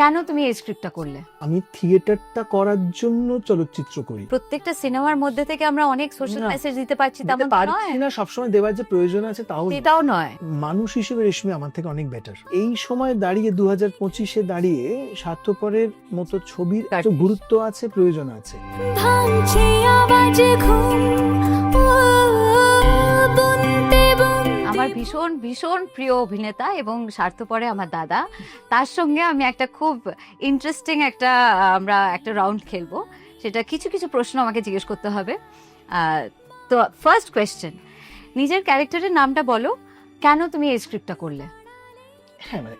কেন তুমি এই স্ক্রিপ্টটা করলে? আমি থিয়েটারটা করার জন্য চলচ্চিত্র করি। প্রত্যেকটা সিনেমার মধ্যে থেকে আমরা অনেক সোশ্যাল মেসেজ দিতে পারছি তেমন পারছি না সবসময় দেওয়ার যে প্রয়োজন আছে তাও না। সেটাও নয়। মানুষ হিসেবে রেশমি আমার থেকে অনেক বেটার এই সময় দাঁড়িয়ে দু হাজার পঁচিশে দাঁড়িয়ে স্বার্থপরের মতো ছবির এত গুরুত্ব আছে প্রয়োজন আছে। ভাঙছে আওয়াজ ঘুম ভীষণ ভীষণ প্রিয় অভিনেতা এবং স্বার্থপরে আমার দাদা। তার সঙ্গে আমি একটা খুব ইন্টারেস্টিং একটা আমরা একটা রাউন্ড খেলব। সেটা কিছু কিছু প্রশ্ন আমাকে জিজ্ঞেস করতে হবে। তো ফার্স্ট কোয়েশ্চেন নিজের ক্যারেক্টারের নামটা বলো কেন তুমি এই স্ক্রিপ্টটা করলে? হ্যাঁ মানে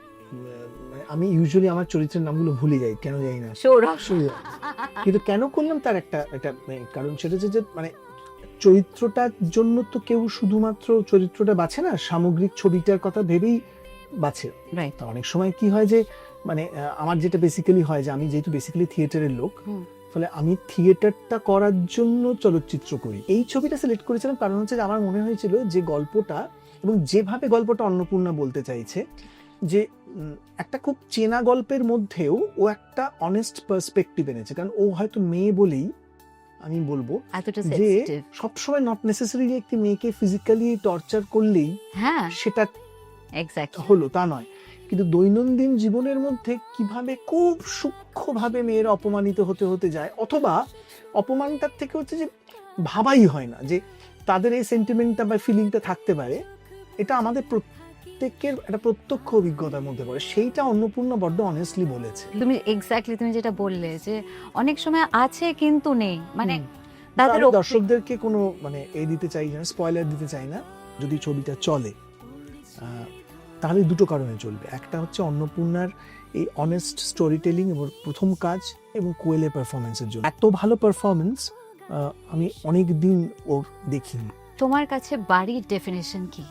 মানে আমি ইউজুয়ালি আমার চরিত্রের নামগুলো ভুলে যাই কেন যাই না। সৌরভ। কিন্তু কেন করলাম তার একটা একটা মানে কারণ সেটা হচ্ছে যে মানে চরিত্রটার জন্য তো কেউ শুধুমাত্র চরিত্রটা বাছে না সামগ্রিক ছবিটার কথা ভেবেই বাছে। তা অনেক সময় কি হয় যে মানে আমার যেটা বেসিক্যালি হয় যে আমি যেহেতু বেসিক্যালি থিয়েটারের লোক ফলে আমি থিয়েটারটা করার জন্য চলচ্চিত্র করি। এই ছবিটা সিলেক্ট করেছিলাম কারণ হচ্ছে যে আমার মনে হয়েছিল যে গল্পটা এবং যেভাবে গল্পটা অন্নপূর্ণা বলতে চাইছে যে একটা খুব চেনা গল্পের মধ্যেও ও একটা অনেস্ট পার্সপেক্টিভ এনেছে। কারণ ও হয়তো মেয়ে বলেই আমি বলব যে সবসময় নট নেসেসারিলি একটি মেয়েকে ফিজিক্যালি টর্চার করলেই হ্যাঁ। সেটা হলো তা নয়। কিন্তু দৈনন্দিন জীবনের মধ্যে কীভাবে খুব সূক্ষ্মভাবে মেয়েরা অপমানিত হতে হতে যায় অথবা অপমানটার থেকে হচ্ছে যে ভাবাই হয় না যে তাদের এই সেন্টিমেন্টটা বা ফিলিংটা থাকতে পারে এটা আমাদের প্রত্যেকের একটা প্রত্যক্ষ অভিজ্ঞতার মধ্যে পড়ে। সেইটা অন্নপূর্ণা বড্ড অনেস্টলি বলেছে। তুমি এক্স্যাক্টলি তুমি যেটা বললে যে অনেক সময় আছে কিন্তু নেই। মানে তাদের দর্শকদেরকে কোনো মানে এ দিতে চাই না স্পয়লার দিতে চাই না যদি ছবিটা চলে। তাহলে দুটো কারণে চলবে। একটা হচ্ছে অন্নপূর্ণার এই অনেস্ট স্টোরি টেলিং এবং প্রথম কাজ এবং কোয়েলের পারফরমেন্সের জন্য। এত ভালো পারফরমেন্স আমি অনেক দিন ওর দেখিনি। তোমার কাছে বাড়ির ডেফিনেশন কি?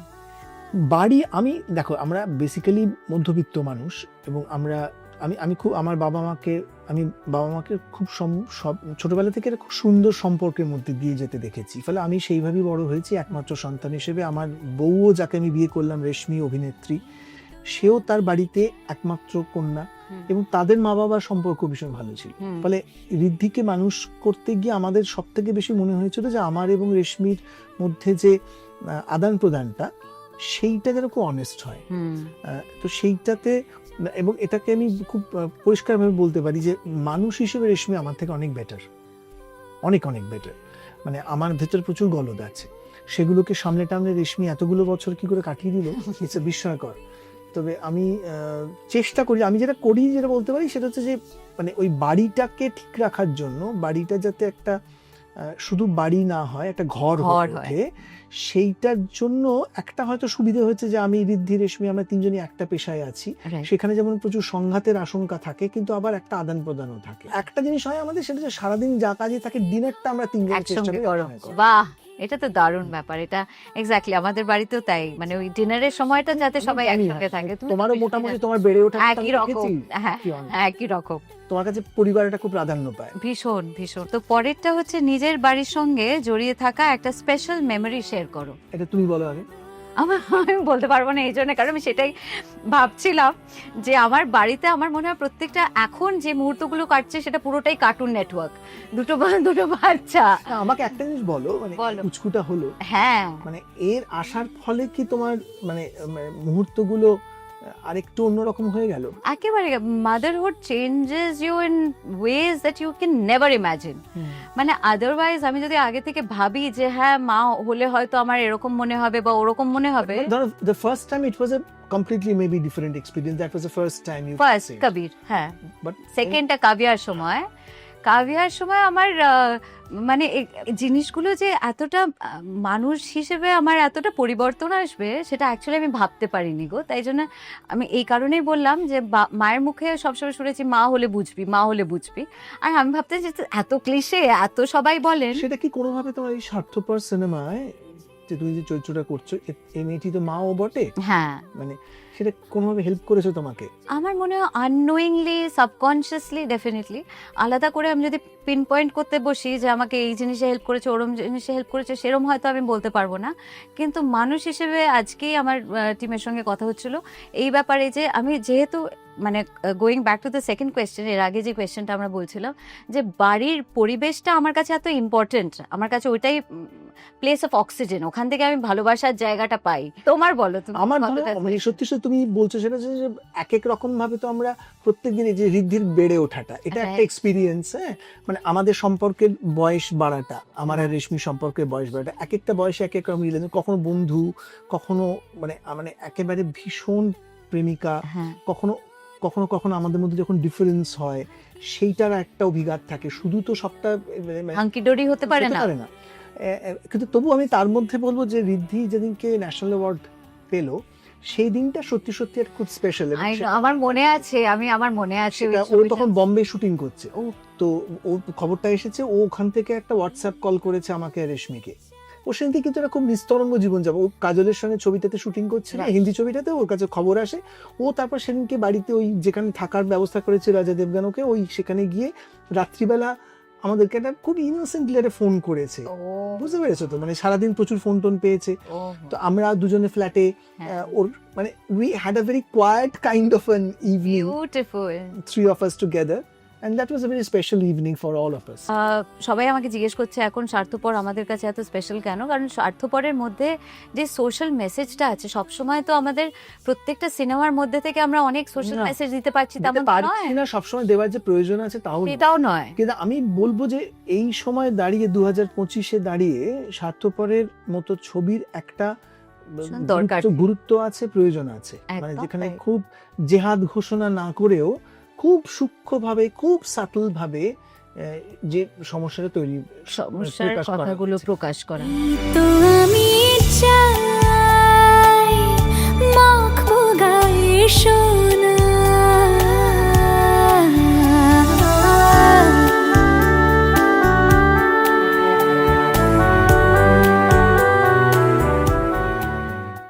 বাড়ি আমি দেখো আমরা বেসিক্যালি মধ্যবিত্ত মানুষ এবং আমরা আমি আমি খুব আমার বাবা মাকে আমি বাবা মাকে খুব সব ছোটবেলা থেকে খুব সুন্দর সম্পর্কের মধ্যে দিয়ে যেতে দেখেছি। ফলে আমি সেইভাবেই বড় হয়েছি একমাত্র সন্তান হিসেবে। আমার বউও যাকে আমি বিয়ে করলাম রেশমি অভিনেত্রী সেও তার বাড়িতে একমাত্র কন্যা এবং তাদের মা বাবার সম্পর্ক ভীষণ ভালো ছিল। ফলে ঋদ্ধিকে মানুষ করতে গিয়ে আমাদের সব থেকে বেশি মনে হয়েছিল যে আমার এবং রেশমির মধ্যে যে আদান প্রদানটা সেইটা যেন খুব অনেস্ট হয়। তো সেইটাতে এবং এটাকে আমি খুব পরিষ্কারভাবে বলতে পারি যে মানুষ হিসেবে রেশমি আমার থেকে অনেক বেটার অনেক অনেক বেটার মানে আমার ভেতর প্রচুর গলদ আছে। সেগুলোকে সামনে টামলে রেশমি এতগুলো বছর কি করে কাটিয়ে দিল ইটস বিস্ময়কর। তবে আমি চেষ্টা করি আমি যেটা করি যেটা বলতে পারি সেটা হচ্ছে যে মানে ওই বাড়িটাকে ঠিক রাখার জন্য বাড়িটা যাতে একটা শুধু বাড়ি না হয় একটা ঘর হয়ে। সেইটার জন্য একটা হয়তো সুবিধা হয়েছে যে আমি ঋদ্ধি রেশমি আমরা তিনজনই একটা পেশায় আছি। সেখানে যেমন প্রচুর সংঘাতের আশঙ্কা থাকে কিন্তু আবার একটা আদান প্রদানও থাকে। একটা জিনিস হয় আমাদের সেটা যে সারাদিন যা কাজে থাকে ডিনারটা আমরা তিনজন চেষ্টা করি। বাহ! এটা তো দারুণ ব্যাপার এটা এক্স্যাক্টলি আমাদের বাড়িতেও তাই। মানে ওই ডিনারের সময়টা যাতে সবাই একসঙ্গে থাকে তোমারও মোটামুটি তোমার বেড়ে ওঠা একই রকম হ্যাঁ হ্যাঁ, একই রকম। তোমার কাছে পরিবার এটা খুব প্রাধান্য পায়। ভীষণ ভীষণ। তো পরেরটা হচ্ছে নিজের বাড়ির সঙ্গে জড়িয়ে থাকা একটা স্পেশাল মেমরি শেয়ার। করো। এটা তুমি বলো আগে। আমার আমি বলতে পারব না এই জন্য কারণ আমি সেটাই ভাবছিলাম যে আমার বাড়িতে আমার মনে হয় প্রত্যেকটা এখন যে মুহূর্তগুলো কাটছে সেটা পুরোটাই কার্টুন নেটওয়ার্ক দুটো দুটো বাচ্চা। আমাকে একটা জিনিস বলো মানে উচকুটা হলো। হ্যাঁ। মানে এর আসার ফলে কি তোমার মানে মানে মুহূর্তগুলো আরেকটু অন্যরকম হয়ে গেল। একেবারে motherhood changes you in ways that you can never imagine মানে আদারওয়াইজ আমি যদি আগে থেকে ভাবি যে হ্যাঁ মা হলে হয়তো আমার এরকম মনে হবে বা ওরকম মনে হবে। The first time it was completely maybe different experience that was the first time you first Kabir হ্যাঁ। বাট সেকেন্ডটা কাভিয়ার সময় কাভিয়ার সময় আমার মানে জিনিসগুলো যে এতটা মানুষ হিসেবে আমার এতটা পরিবর্তন আসবে সেটা অ্যাকচুয়ালি আমি ভাবতে পারিনি গো। তাই জন্য আমি এই কারণেই বললাম যে মায়ের মুখে সবসময় শুনেছি মা হলে বুঝবি মা হলে বুঝবি। আর আমি ভাবতে যে এত ক্লিশে এত সবাই বলেন। সেটা কি কোনোভাবে তোমার এই স্বার্থপর সিনেমায় যে তুমি যে চরিত্রটা করছ এই মেয়েটি তো মাও বটে? হ্যাঁ। মানে সেটা কোনোভাবে হেল্প করেছে তোমাকে? আমার মনে হয় আননোয়িংলি সাবকনশিয়াসলি ডেফিনেটলি আলাদা করে আমি যদি পিন পয়েন্ট করতে বসি যে আমাকে এই জিনিসে হেল্প করেছে ওরম জিনিসে হেল্প করেছে সেরম হয়তো আমি বলতে পারব না। কিন্তু মানুষ হিসেবে আজকেই আমার টিমের সঙ্গে কথা হচ্ছিল। এই ব্যাপারে যে আমি যেহেতু মানে going back to the second question এর আগে যে কোয়েশ্চেনটা আমরা বলছিলাম যে বাড়ির পরিবেশটা আমার কাছে এত ইম্পর্টেন্ট আমার কাছে ওইটাই প্লেস অফ অক্সিজেন ওখান থেকে আমি ভালোবাসার জায়গাটা পাই। তোমার বলো তুমি আমার মানে সত্যি সত্যি তুমি বলছো সেটা যে এক এক রকম ভাবে তো আমরা প্রত্যেকদিন এই যে ঋদ্ধির বেড়ে ওঠাটা এটা একটা। এক্সপিরিয়েন্স হ্যাঁ? মানে আমাদের সম্পর্কের বয়স বাড়াটা আমার আর রেশমি সম্পর্কের বয়স বাড়াটা এক একটা বয়সে এক এক রকম রিলেশন কখনো বন্ধু কখনো মানে মানে একেবারে ভীষণ প্রেমিকা হ্যাঁ। কখনো কখনো কখনো আমাদের মধ্যে যখন ডিফারেন্স হয় সেইটার একটা অভিঘাত থাকে। শুধু তো সবটা মানে- হাঙ্কি ডোরি হতে পারে না। কিন্তু তবু আমি তার মধ্যে বলব যে ঋদ্ধি যেদিনকে ন্যাশনাল অ্যাওয়ার্ড পেল সেই দিনটা সত্যি সত্যি একটা খুব স্পেশাল আমার মনে আছে আমি আমার মনে আছে ও তখন বম্বে শুটিং করছে। ও। তো ও খবরটা এসেছে ও ওখান থেকে একটা হোয়াটসঅ্যাপ কল করেছে আমাকে আর রেশমিকে। ও সেদিন কিন্তু একটা খুব নিস্তরঙ্গ জীবন যাবে ও কাজলের সঙ্গে ছবিটাতে শুটিং করছে না হিন্দি ছবিটাতে ওর কাছে খবর আসে। ও তারপর সেদিনকে বাড়িতে ওই যেখানে থাকার ব্যবস্থা করেছে রাজা দেবগানকে ওই সেখানে গিয়ে রাত্রিবেলা আমাদেরকে একটা খুব ইনোসেন্টলি একটা ফোন করেছে। বুঝতে পেরেছ তো? মানে সারাদিন প্রচুর ফোন টোন পেয়েছে। তো আমরা দুজনে ফ্ল্যাটে। ওর মানে we had a very quiet kind of an evening three of us us that was a very special evening for all of us ah, সবাই আমাকে জিজ্ঞেস করছে এখন স্বার্থপর আমাদের কাছে এত স্পেশাল কেন কারণ স্বার্থপরের মধ্যে যে সোশ্যাল মেসেজটা আছে সবসময় তো আমাদের প্রত্যেকটা সিনেমার মধ্যে থেকে আমরা অনেক সোশ্যাল। মেসেজ দিতে পারছি তেমন পারছি না সবসময় দেওয়ার যে প্রয়োজন আছে তাও না। সেটাও নয় কিন্তু আমি বলব যে এই সময় দাঁড়িয়ে দু হাজার পঁচিশে দাঁড়িয়ে স্বার্থপরের মতো ছবির একটা দরকার। গুরুত্ব- গুরুত্ব আছে প্রয়োজন আছে মানে যেখানে খুব জেহাদ ঘোষণা না করেও খুব সূক্ষ্মভাবে খুব সাতল ভাবে আহ, যে সমস্যাটা তৈরি সমস্যার প্রকাশ করা কথাগুলো প্রকাশ করা। তো আমি চাই